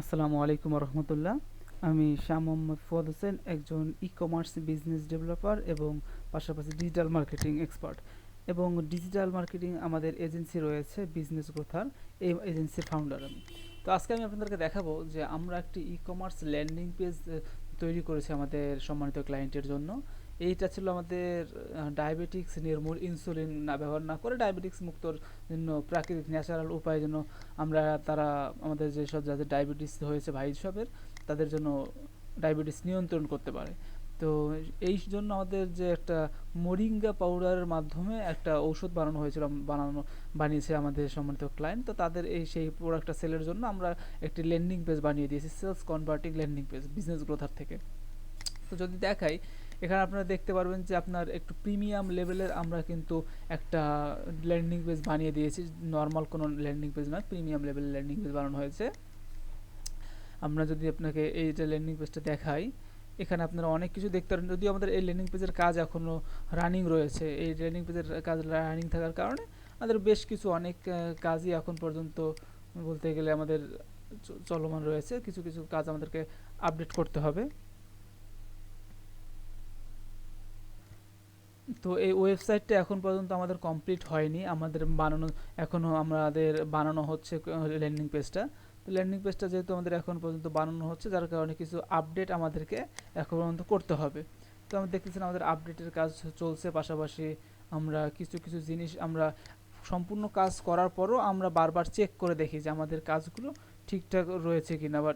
আসসালামু আলাইকুম রহমতুল্লাহ আমি শাহ মোহাম্মদ ফুয়াদ হোসেন, একজন ই কমার্স বিজনেস ডেভেলপার এবং পাশাপাশি ডিজিটাল মার্কেটিং এক্সপার্ট এবং ডিজিটাল মার্কেটিং আমাদের এজেন্সি রয়েছে বিজনেস গ্রোথার এই এজেন্সির ফাউন্ডার আমি। তো আজকে আমি আপনাদেরকে দেখাবো যে আমরা একটি ই কমার্স ল্যান্ডিং পেজ তৈরি করেছি আমাদের সম্মানিত ক্লায়েন্টের জন্য। এইটা ছিল আমাদের ডায়াবেটিক্স নির্মূল ইনসুলিন না ব্যবহার না করে ডায়াবেটিক্স মুক্তর জন্য প্রাকৃতিক ন্যাচারাল উপায় জন্য আমরা তারা আমাদের যেসব যাদের ডায়াবেটিস হয়েছে ভাই সবের, তাদের জন্য ডায়াবেটিস নিয়ন্ত্রণ করতে পারে। তো এই জন্য আমাদের যে একটা মোরিঙ্গা পাউডারের মাধ্যমে একটা ঔষধ বানানো হয়েছিল, বানানো, বানিয়েছে আমাদের সম্মানিত ক্লায়েন্ট তো তাদের এই সেই প্রোডাক্টটা সেলের জন্য আমরা একটি ল্যান্ডিং পেজ বানিয়ে দিয়েছি sales converting landing page business গ্রোথার থেকে। তো যদি দেখাই এখানে আপনারা দেখতে পারবেন যে আপনার একটু প্রিমিয়াম লেভেলের আমরা কিন্তু একটা ল্যান্ডিং পেজ বানিয়ে দিয়েছি। নর্মাল কোনো ল্যান্ডিং পেজ নয় প্রিমিয়াম লেভেলের ল্যান্ডিং পেজ বানানো হয়েছে। আমরা যদি আপনাকে এইটা ল্যান্ডিং পেজটা দেখাই, এখানে আপনারা অনেক কিছু দেখতে পারেন। যদিও আমাদের এই ল্যান্ডিং পেজের কাজ এখনও রানিং রয়েছে, এই ল্যান্ডিং পেজের কাজ রানিং থাকার কারণে আমাদের বেশ কিছু অনেক কাজই এখন পর্যন্ত বলতে গেলে আমাদের চলমান রয়েছে। কিছু কিছু কাজ আমাদেরকে আপডেট করতে হবে। তো এই ওয়েবসাইটটা এখন পর্যন্ত আমাদের কমপ্লিট হয়নি। আমাদের বানানো এখনও আমাদের বানানো হচ্ছে ল্যান্ডিং পেজটা। তো ল্যান্ডিং পেজটা যেহেতু আমাদের এখন পর্যন্ত বানানো হচ্ছে, যার কারণে কিছু আপডেট আমাদেরকে এখন পর্যন্ত করতে হবে। তো আমরা দেখতেছেন আমাদের আপডেটের কাজ চলছে, পাশাপাশি আমরা কিছু কিছু জিনিস আমরা সম্পূর্ণ কাজ করার পরও আমরা বারবার চেক করে দেখি যে আমাদের কাজগুলো ঠিকঠাক রয়েছে কিনা। বা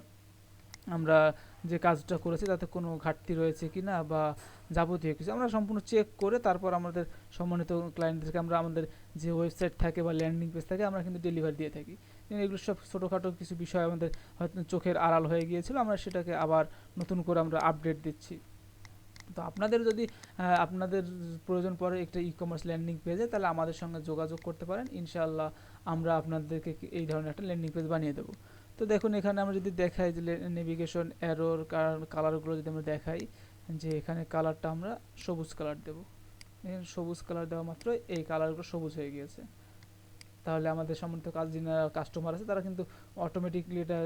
আমরা যে কাজটা করেছি তাতে কোনো ঘাটতি রয়েছে কি না বা যাবতীয় কিছু আমরা সম্পূর্ণ চেক করে তারপর আমাদের সম্মানিত ক্লায়েন্টদেরকে আমরা আমাদের যে ওয়েবসাইট থাকে বা ল্যান্ডিং পেজ থাকে আমরা কিন্তু ডেলিভারি দিয়ে থাকি। এগুলো সব ছোটোখাটো কিছু বিষয় আমাদের হয়তো চোখের আড়াল হয়ে গিয়েছিল, আমরা সেটাকে আবার নতুন করে আমরা আপডেট দিচ্ছি। তো আপনাদের যদি আপনাদের প্রয়োজন পড়ে একটা ই কমার্স ল্যান্ডিং পেজে তাহলে আমাদের সঙ্গে যোগাযোগ করতে পারেন। ইনশাআল্লাহ আমরা আপনাদেরকে এই ধরনের একটা ল্যান্ডিং পেজ বানিয়ে দেবো। তো দেখুন, এখানে আমরা যদি দেখাই যে নেভিগেশন অ্যারোর কালারগুলো যদি আমরা দেখাই, যে এখানে কালারটা আমরা সবুজ কালার দেব। এখানে সবুজ কালার দেওয়া মাত্র এই কালারগুলো সবুজ হয়ে গিয়েছে। তাহলে আমাদের সম্বন্ধিত কাজ যিনারা কাস্টমার আছে, তারা কিন্তু অটোমেটিকলি এটা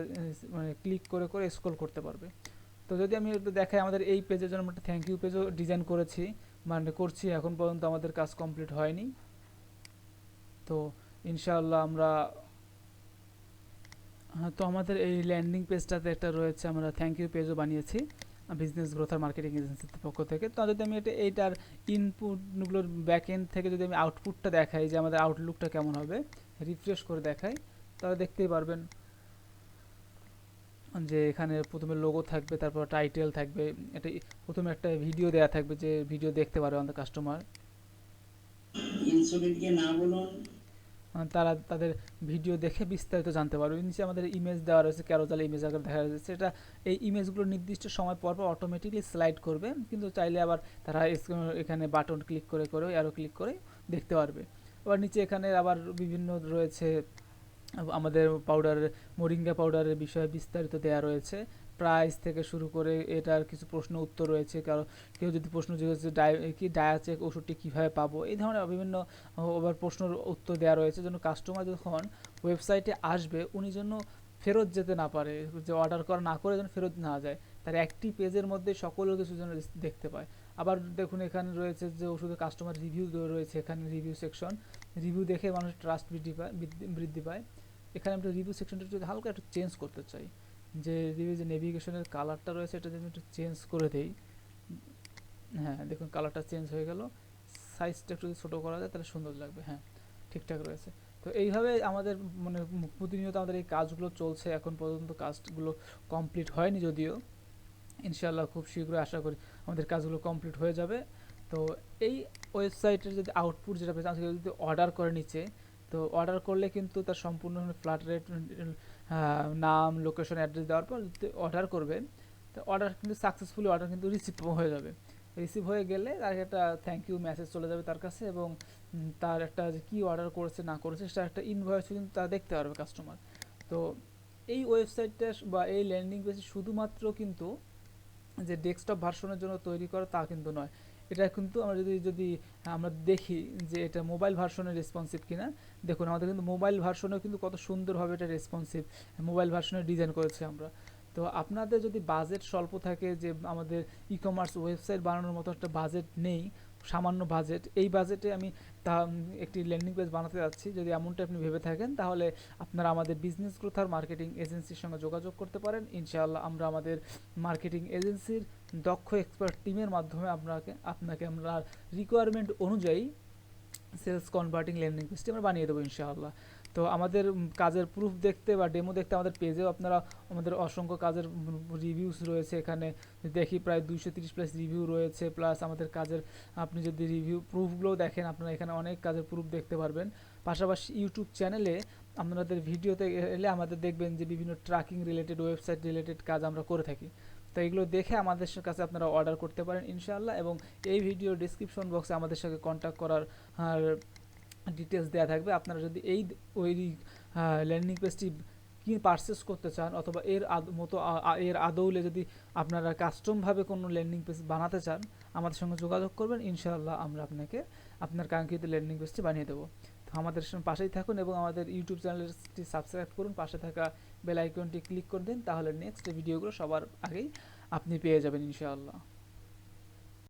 মানে ক্লিক করে করে স্ক্রল করতে পারবে। তো যদি আমি একটু দেখাই আমাদের এই পেজের জন্য একটা থ্যাংক ইউ পেজও ডিজাইন করেছি। মানে করছি, এখন পর্যন্ত আমাদের কাজ কমপ্লিট হয়নি। তো ইনশাআল্লাহ আমরা তো আমাদের এই ল্যান্ডিং পেজটাতে একটা রয়েছে, আমরা থ্যাংক ইউ পেজও বানিয়েছি বিজনেস গ্রোথ আর মার্কেটিং এজেন্সির পক্ষ থেকে। তো যদি আমি এটা, এইটার ইনপুটগুলোর ব্যাক এন্ড থেকে যদি আমি আউটপুটটা দেখাই, যে আমাদের আউটলুকটা কেমন হবে রিফ্রেশ করে দেখাই, তাহলে দেখতেই পারবেন যে এখানে প্রথমে লোগো থাকবে, তারপর টাইটেল থাকবে, এটা প্রথমে একটা ভিডিও দেয়া থাকবে যে ভিডিও দেখতে পারবে আমাদের কাস্টমার ইনসুলিনকে না বলুন তারা তাদের ভিডিও দেখে বিস্তারিত জানতে পারবে। নিচে আমাদের ইমেজ দেওয়া রয়েছে ক্যারোজাল ইমেজ আকার দেখা যাচ্ছে। সেটা এই ইমেজগুলো নির্দিষ্ট সময় পর পর অটোমেটিকলি স্লাইড করবে, কিন্তু চাইলে আবার তারা এখানে বাটন ক্লিক করে করে অ্যারো ক্লিক করে দেখতে পারবে। আবার নিচে এখানে আবার বিভিন্ন রয়েছে, আমাদের পাউডারের মোরিঙ্গা পাউডারের বিষয়ে বিস্তারিত দেওয়া রয়েছে। প্রাইস থেকে শুরু করে এটার কিছু প্রশ্ন উত্তর রয়েছে। কারও কেউ যদি প্রশ্ন জিজ্ঞেস ডায় কি ডায়াচেক ওষুধটি কীভাবে পাবো? এই ধরনের বিভিন্ন আবার প্রশ্নের উত্তর দেওয়া রয়েছে। জন্য কাস্টমার যখন ওয়েবসাইটে আসবে, উনি জন্য ফেরত যেতে না পারে, যে অর্ডার করা না করে যেন ফেরত না যায়, তার একটি পেজের মধ্যে সকল কিছু যেন দেখতে পায়। আবার দেখুন, এখানে রয়েছে যে ওষুধের কাস্টমার রিভিউ রয়েছে, এখানে রিভিউ সেকশন রিভিউ দেখে মানুষ ট্রাস্ট বৃদ্ধি পায় বৃদ্ধি পায়। এখানে আমরা রিভিউ সেকশনটা যদি হালকা একটু চেঞ্জ করতে চাই যে রিভিউ যে নেভিগেশনের কালারটা রয়েছে, এটা যদি একটু চেঞ্জ করে দেই। হ্যাঁ দেখুন কালারটা চেঞ্জ হয়ে গেল। সাইজটা একটু ছোটো করা যায়, তাহলে সুন্দর লাগবে। হ্যাঁ ঠিকঠাক রয়েছে। তো এইভাবে আমাদের মানে প্রতিনিয়ত আমাদের এই কাজগুলো চলছে। এখন পর্যন্ত কাজগুলো কমপ্লিট হয়নি যদিও। ইনশাল্লাহ খুব শীঘ্রই আশা করি আমাদের কাজগুলো কমপ্লিট হয়ে যাবে। তো এই ওয়েবসাইটের যদি আউটপুট যেটা পেয়েছে যদি অর্ডার করে নিচ্ছে তো অর্ডার করলে কিন্তু তার সম্পূর্ণ ফ্ল্যাট রেট নাম লোকেশন অ্যাড্রেস দেওয়ার পর অর্ডার করবেন। তো অর্ডার কিন্তু সাকসেসফুলি অর্ডার কিন্তু রিসিভ হয়ে যাবে। রিসিভ হয়ে গেলে তার একটা থ্যাংক ইউ মেসেজ চলে যাবে তার কাছে এবং তার একটা যে কী অর্ডার করেছে, না করেছে সেটা একটা ইনভয়েস কিন্তু তারা দেখতে পারবে কাস্টমার তো এই ওয়েবসাইটটা বা এই ল্যান্ডিং পেজ শুধুমাত্র কিন্তু যে ডেস্কটপ ভার্সনের জন্য তৈরি করা তা কিন্তু নয়। এটা কিন্তু আমরা যদি যদি আমরা দেখি যে এটা মোবাইল ভার্সনে রেসপন্সিভ কিনা, দেখুন আমাদের কিন্তু মোবাইল ভার্সনেও কিন্তু কত সুন্দরভাবে এটা রেসপন্সিভ মোবাইল ভার্সনে ডিজাইন করেছি আমরা। তো আপনাদের যদি বাজেট স্বল্প থাকে যে আমাদের ই কমার্স ওয়েবসাইট বানানোর মতো একটা বাজেট নেই, সামান্য বাজেট এই বাজেটে আমি তা একটি ল্যান্ডিং পেজ বানাতে যাচ্ছি। যদি এমনটা আপনি ভেবে থাকেন, তাহলে আপনারা আমাদের বিজনেস গ্রোথ আর মার্কেটিং এজেন্সির সঙ্গে যোগাযোগ করতে পারেন। ইনশাআল্লাহ আমরা আমাদের মার্কেটিং এজেন্সির দক্ষ এক্সপার্ট টিমের মাধ্যমে আপনাকে আপনাকে আমরা রিকোয়ারমেন্ট অনুযায়ী সেলস কনভার্টিং ল্যান্ডিং পেজটি আমরা বানিয়ে দেবো ইনশাআল্লাহ। তো আমাদের কাজের প্রুফ দেখতে বা ডেমো দেখতে আমাদের পেজেও আপনারা আমাদের অসংখ্য কাজের রিভিউস রয়েছে এখানে। দেখি প্রায় দুইশো তিরিশ প্লাস রিভিউ রয়েছে প্লাস আমাদের কাজের, আপনি যদি রিভিউ প্রুফগুলোও দেখেন, আপনারা এখানে অনেক কাজের প্রুফ দেখতে পারবেন। পাশাপাশি ইউটিউব চ্যানেলে আপনাদের ভিডিওতে এলে আমাদের দেখবেন যে বিভিন্ন ট্র্যাকিং রিলেটেড ওয়েবসাইট রিলেটেড কাজ আমরা করে থাকি। তো এগুলো দেখে আমাদের কাছে আপনারা অর্ডার করতে পারেন ইনশাআল্লাহ এবং এই ভিডিও ডিসক্রিপশন বক্সে আমাদের সাথে কন্ট্যাক্ট করার ডিটেলস দেওয়া থাকবে। আপনারা যদি এই ওই ল্যান্ডিং পেজটি কি পারচেস করতে চান অথবা এর মতো এর আদৌলে যদি আপনারা কাস্টমভাবে কোনো ল্যান্ডিং পেজ বানাতে চান, আমাদের সঙ্গে যোগাযোগ করবেন। ইনশাআল্লাহ আমরা আপনাকে, আপনার কাঙ্ক্ষিত ল্যান্ডিং পেজটি বানিয়ে দেবো। তো আমাদের সঙ্গে পাশেই থাকুন এবং আমাদের ইউটিউব চ্যানেলটি সাবস্ক্রাইব করুন। পাশে থাকা বেল আইকনটি ক্লিক করে দিন, তাহলে নেক্সট ভিডিওগুলো সবার আগেই আপনি পেয়ে যাবেন ইনশাআল্লাহ।